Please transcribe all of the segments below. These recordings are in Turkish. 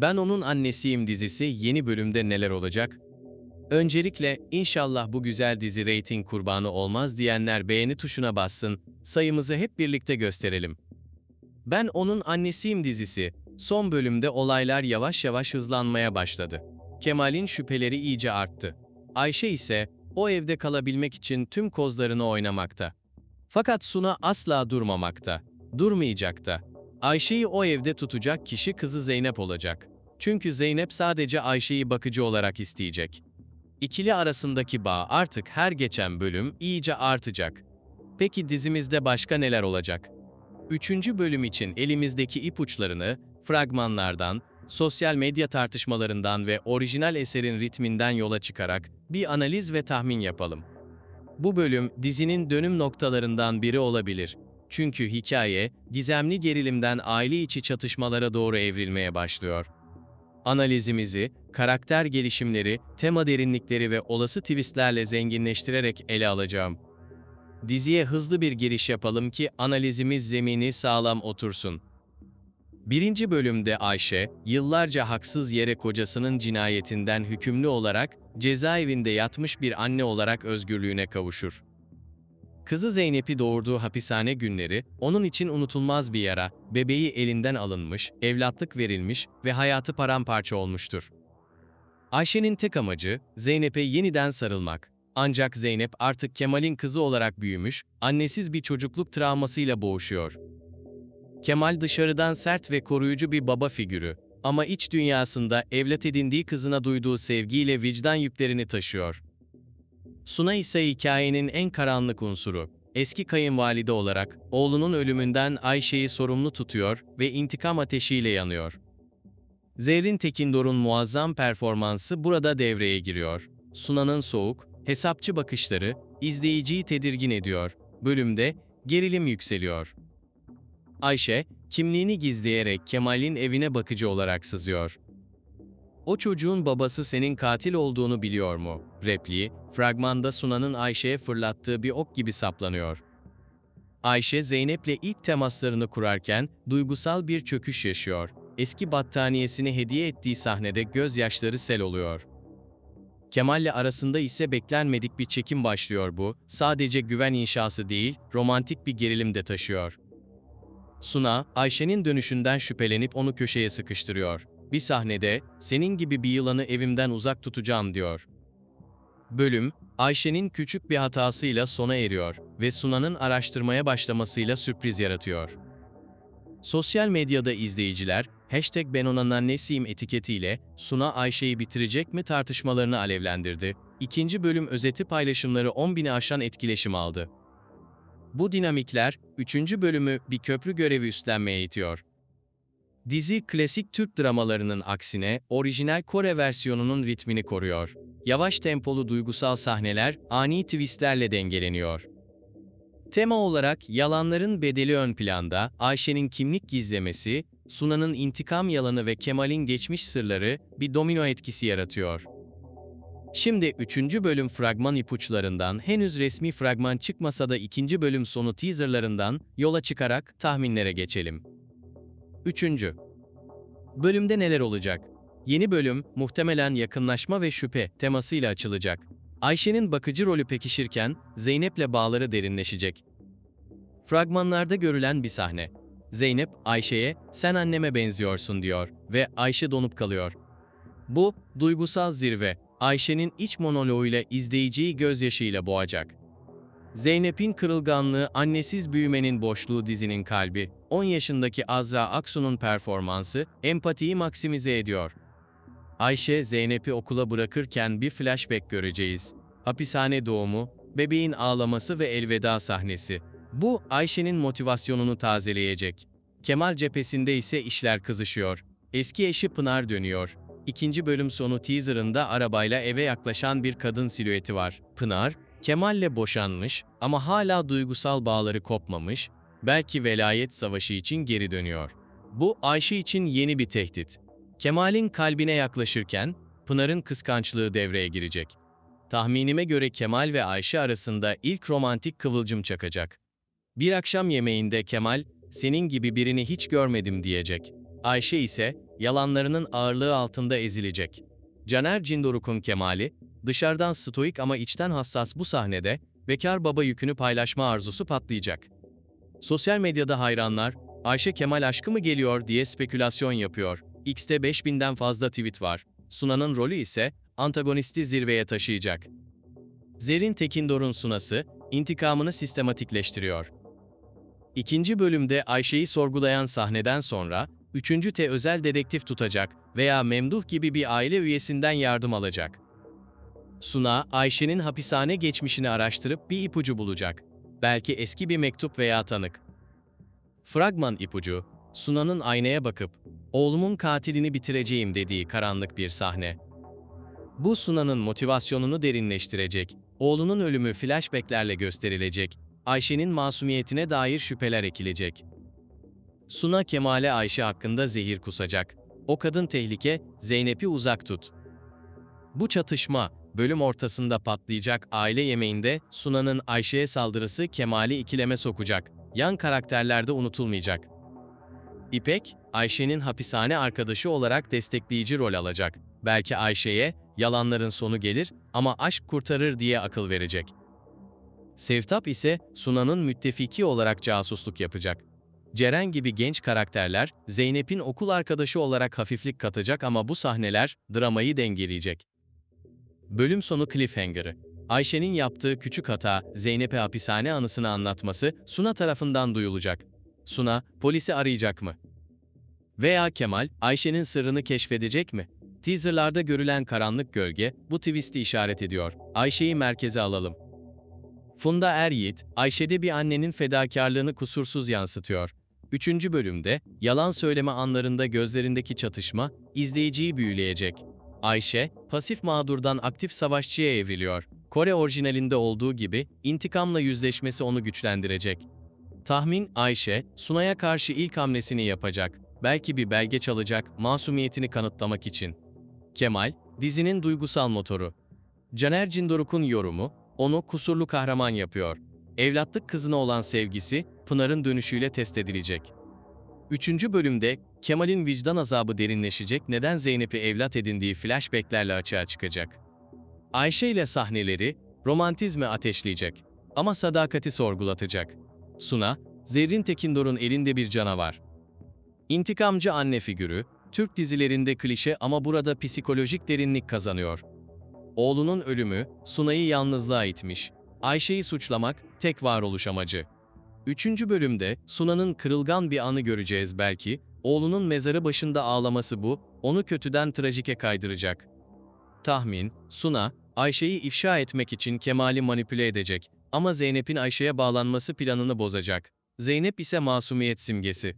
Ben Onun Annesiyim dizisi yeni bölümde neler olacak? Öncelikle inşallah bu güzel dizi reyting kurbanı olmaz diyenler beğeni tuşuna bassın, sayımızı hep birlikte gösterelim. Ben Onun Annesiyim dizisi, son bölümde olaylar yavaş yavaş hızlanmaya başladı. Kemal'in şüpheleri iyice arttı. Ayşe ise o evde kalabilmek için tüm kozlarını oynamakta. Fakat Suna asla durmamakta, durmayacak da. Ayşe'yi o evde tutacak kişi kızı Zeynep olacak. Çünkü Zeynep sadece Ayşe'yi bakıcı olarak isteyecek. İkili arasındaki bağ artık her geçen bölüm iyice artacak. Peki dizimizde başka neler olacak? Üçüncü bölüm için elimizdeki ipuçlarını fragmanlardan, sosyal medya tartışmalarından ve orijinal eserin ritminden yola çıkarak bir analiz ve tahmin yapalım. Bu bölüm dizinin dönüm noktalarından biri olabilir. Çünkü hikaye, gizemli gerilimden aile içi çatışmalara doğru evrilmeye başlıyor. Analizimizi, karakter gelişimleri, tema derinlikleri ve olası twistlerle zenginleştirerek ele alacağım. Diziye hızlı bir giriş yapalım ki analizimiz zemini sağlam otursun. Birinci bölümde Ayşe, yıllarca haksız yere kocasının cinayetinden hükümlü olarak cezaevinde yatmış bir anne olarak özgürlüğüne kavuşur. Kızı Zeynep'i doğurduğu hapishane günleri, onun için unutulmaz bir yara, bebeği elinden alınmış, evlatlık verilmiş ve hayatı paramparça olmuştur. Ayşe'nin tek amacı, Zeynep'e yeniden sarılmak. Ancak Zeynep artık Kemal'in kızı olarak büyümüş, annesiz bir çocukluk travmasıyla boğuşuyor. Kemal dışarıdan sert ve koruyucu bir baba figürü ama iç dünyasında evlat edindiği kızına duyduğu sevgiyle vicdan yüklerini taşıyor. Suna ise hikayenin en karanlık unsuru. Eski kayınvalide olarak oğlunun ölümünden Ayşe'yi sorumlu tutuyor ve intikam ateşiyle yanıyor. Zerrin Tekindor'un muazzam performansı burada devreye giriyor. Suna'nın soğuk, hesapçı bakışları izleyiciyi tedirgin ediyor. Bölümde gerilim yükseliyor. Ayşe, kimliğini gizleyerek Kemal'in evine bakıcı olarak sızıyor. O çocuğun babası senin katil olduğunu biliyor mu? Repliği, fragmanda Sunan'ın Ayşe'ye fırlattığı bir ok gibi saplanıyor. Ayşe, Zeynep'le ilk temaslarını kurarken duygusal bir çöküş yaşıyor. Eski battaniyesini hediye ettiği sahnede gözyaşları sel oluyor. Kemal'le arasında ise beklenmedik bir çekim başlıyor bu. Sadece güven inşası değil, romantik bir gerilim de taşıyor. Suna, Ayşe'nin dönüşünden şüphelenip onu köşeye sıkıştırıyor. Bir sahnede, senin gibi bir yılanı evimden uzak tutacağım diyor. Bölüm, Ayşe'nin küçük bir hatasıyla sona eriyor ve Suna'nın araştırmaya başlamasıyla sürpriz yaratıyor. Sosyal medyada izleyiciler, hashtag ben annesiyim etiketiyle Suna Ayşe'yi bitirecek mi tartışmalarını alevlendirdi. İkinci bölüm özeti paylaşımları 10.000'i aşan etkileşim aldı. Bu dinamikler, üçüncü bölümü bir köprü görevi üstlenmeye itiyor. Dizi klasik Türk dramalarının aksine orijinal Kore versiyonunun ritmini koruyor. Yavaş tempolu duygusal sahneler ani twistlerle dengeleniyor. Tema olarak yalanların bedeli ön planda, Ayşe'nin kimlik gizlemesi, Suna'nın intikam yalanı ve Kemal'in geçmiş sırları bir domino etkisi yaratıyor. Şimdi 3. bölüm fragman ipuçlarından henüz resmi fragman çıkmasa da 2. bölüm sonu teaserlarından yola çıkarak tahminlere geçelim. 3. Bölümde neler olacak? Yeni bölüm muhtemelen yakınlaşma ve şüphe temasıyla açılacak. Ayşe'nin bakıcı rolü pekişirken Zeynep'le bağları derinleşecek. Fragmanlarda görülen bir sahne. Zeynep Ayşe'ye "Sen anneme benziyorsun." diyor ve Ayşe donup kalıyor. Bu duygusal zirve Ayşe'nin iç monoloğuyla izleyiciyi gözyaşıyla boğacak. Zeynep'in kırılganlığı, annesiz büyümenin boşluğu dizinin kalbi. 10 yaşındaki Azra Aksu'nun performansı empatiyi maksimize ediyor. Ayşe, Zeynep'i okula bırakırken bir flashback göreceğiz. Hapishane doğumu, bebeğin ağlaması ve elveda sahnesi. Bu, Ayşe'nin motivasyonunu tazeleyecek. Kemal cephesinde ise işler kızışıyor. Eski eşi Pınar dönüyor. İkinci bölüm sonu teaserında arabayla eve yaklaşan bir kadın silüeti var. Pınar, Kemal'le boşanmış ama hala duygusal bağları kopmamış, belki velayet savaşı için geri dönüyor. Bu Ayşe için yeni bir tehdit. Kemal'in kalbine yaklaşırken Pınar'ın kıskançlığı devreye girecek. Tahminime göre Kemal ve Ayşe arasında ilk romantik kıvılcım çakacak. Bir akşam yemeğinde Kemal, senin gibi birini hiç görmedim diyecek. Ayşe ise yalanlarının ağırlığı altında ezilecek. Caner Cindoruk'un Kemali, dışarıdan stoik ama içten hassas bu sahnede, bekar baba yükünü paylaşma arzusu patlayacak. Sosyal medyada hayranlar, Ayşe Kemal aşkı mı geliyor diye spekülasyon yapıyor. X'te 5000'den fazla tweet var. Sunan'ın rolü ise antagonisti zirveye taşıyacak. Zerrin Tekindor'un sunası, intikamını sistematikleştiriyor. İkinci bölümde Ayşe'yi sorgulayan sahneden sonra, üçüncü T özel dedektif tutacak veya Memduh gibi bir aile üyesinden yardım alacak. Suna, Ayşe'nin hapishane geçmişini araştırıp bir ipucu bulacak. Belki eski bir mektup veya tanık. Fragman ipucu, Suna'nın aynaya bakıp, oğlumun katilini bitireceğim dediği karanlık bir sahne. Bu Suna'nın motivasyonunu derinleştirecek, oğlunun ölümü flashbacklerle gösterilecek, Ayşe'nin masumiyetine dair şüpheler ekilecek. Suna Kemal'e Ayşe hakkında zehir kusacak. O kadın tehlike, Zeynep'i uzak tut. Bu çatışma, bölüm ortasında patlayacak aile yemeğinde Suna'nın Ayşe'ye saldırısı Kemal'i ikileme sokacak. Yan karakterler de unutulmayacak. İpek, Ayşe'nin hapishane arkadaşı olarak destekleyici rol alacak. Belki Ayşe'ye yalanların sonu gelir ama aşk kurtarır diye akıl verecek. Sevtap ise Suna'nın müttefiki olarak casusluk yapacak. Ceren gibi genç karakterler Zeynep'in okul arkadaşı olarak hafiflik katacak ama bu sahneler dramayı dengeleyecek. Bölüm sonu cliffhanger'ı. Ayşe'nin yaptığı küçük hata, Zeynep'e hapishane anısını anlatması Suna tarafından duyulacak. Suna, polisi arayacak mı? Veya Kemal, Ayşe'nin sırrını keşfedecek mi? Teaserlarda görülen karanlık gölge, bu twist'i işaret ediyor. Ayşe'yi merkeze alalım. Funda Er Yiğit, Ayşe'de bir annenin fedakarlığını kusursuz yansıtıyor. Üçüncü bölümde, yalan söyleme anlarında gözlerindeki çatışma, izleyiciyi büyüleyecek. Ayşe, pasif mağdurdan aktif savaşçıya evriliyor. Kore orijinalinde olduğu gibi, intikamla yüzleşmesi onu güçlendirecek. Tahmin, Ayşe, Sunay'a karşı ilk hamlesini yapacak. Belki bir belge çalacak, masumiyetini kanıtlamak için. Kemal, dizinin duygusal motoru. Caner Cindoruk'un yorumu, onu kusurlu kahraman yapıyor. Evlatlık kızına olan sevgisi, Pınar'ın dönüşüyle test edilecek. Üçüncü bölümde, Kemal'in vicdan azabı derinleşecek neden Zeynep'i evlat edindiği flashbacklerle açığa çıkacak. Ayşe ile sahneleri, romantizmi ateşleyecek ama sadakati sorgulatacak. Suna, Zerrin Tekindor'un elinde bir canavar. İntikamcı anne figürü, Türk dizilerinde klişe ama burada psikolojik derinlik kazanıyor. Oğlunun ölümü, Sunay'ı yalnızlığa itmiş. Ayşe'yi suçlamak, tek varoluş amacı. Üçüncü bölümde, Suna'nın kırılgan bir anı göreceğiz belki, oğlunun mezarı başında ağlaması bu, onu kötüden trajike kaydıracak. Tahmin, Suna, Ayşe'yi ifşa etmek için Kemal'i manipüle edecek ama Zeynep'in Ayşe'ye bağlanması planını bozacak. Zeynep ise masumiyet simgesi.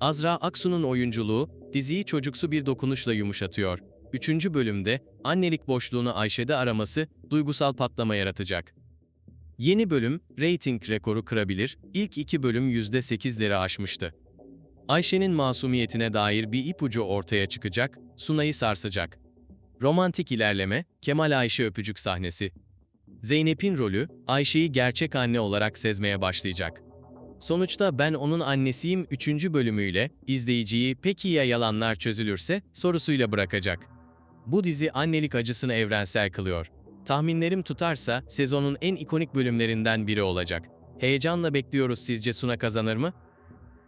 Azra Aksu'nun oyunculuğu, diziyi çocuksu bir dokunuşla yumuşatıyor. Üçüncü bölümde, annelik boşluğunu Ayşe'de araması, duygusal patlama yaratacak. Yeni bölüm, reyting rekoru kırabilir, ilk iki bölüm %8'leri aşmıştı. Ayşe'nin masumiyetine dair bir ipucu ortaya çıkacak, Sunay'ı sarsacak. Romantik ilerleme, Kemal Ayşe öpücük sahnesi. Zeynep'in rolü, Ayşe'yi gerçek anne olarak sezmeye başlayacak. Sonuçta ben onun annesiyim 3. bölümüyle izleyiciyi peki ya yalanlar çözülürse sorusuyla bırakacak. Bu dizi annelik acısını evrensel kılıyor. Tahminlerim tutarsa sezonun en ikonik bölümlerinden biri olacak. Heyecanla bekliyoruz sizce Suna kazanır mı?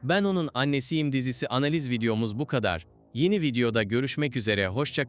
Ben onun annesiyim dizisi analiz videomuz bu kadar. Yeni videoda görüşmek üzere hoşça